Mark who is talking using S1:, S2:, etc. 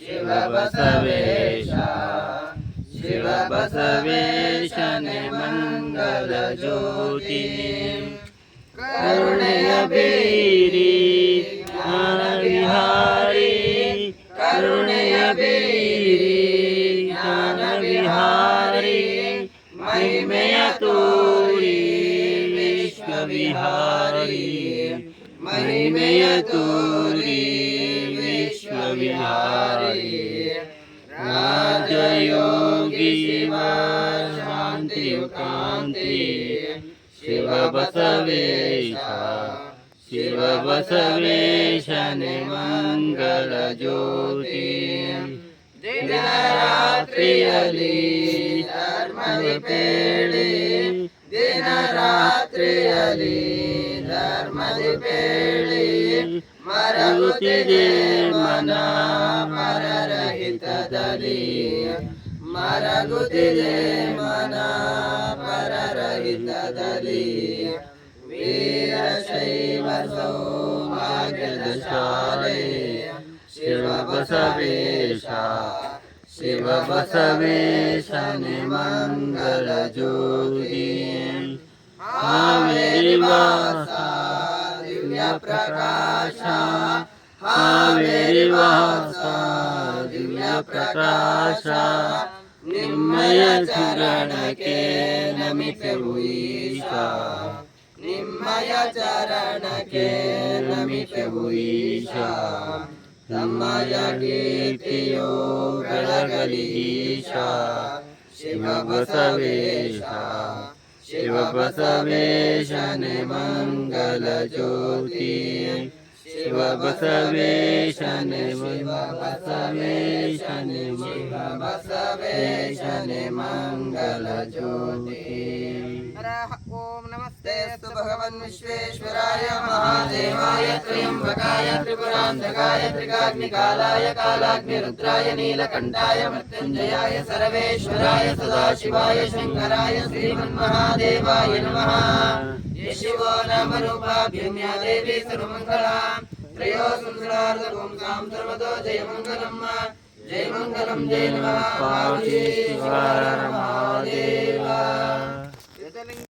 S1: शिव बसवेश शिव बसवेशने मङ्गल ज्योति करुणय बेरी ज्ञानविहारी करुणय बेरी ज्ञानविहारी महिमय तोरी विश्वविहारी महिमय तोरी शान्तियुकान्ति शिव बसवे शिव बसवे शनि मङ्गल
S2: ज्योति
S1: दिनरात्रि अली दिनरात्रि मरुति मना मररहित मरगुतिले मना पररहित अदली वीर शिवबसवेशा शिवबसवेश आगदस्थली आमेवासा दिव्यप्रकाशा शिव प्रकाशा निम्मयचरणके चरणके निम्मयचरणके हुई ईशा निम्मय चरणके नमिते हुई ईशा तमा शिव शिव बसवे शनि शिव बसवे शनि शिव बसवे शनि मंगल ज्योति
S3: ओम नमस्ते
S1: भगवान विश्वेश्वराय महादेवाय त्र्यंबकाय त्रिपुरांधकाय त्रिकाग्निकालाय कालाग्निरुद्राय नीलकण्ठाय मृत्युञ्जयाय सर्वेश्वराय सदाशिवाय शङ्कराय श्रीमन्महादेवाय नमः स्वरूपाभ्यम्यादेवी सर्वमङ्गला त्रयो संसार्धपुंसां सर्वतो जयमङ्गलम् जयमङ्गलम् जय नमः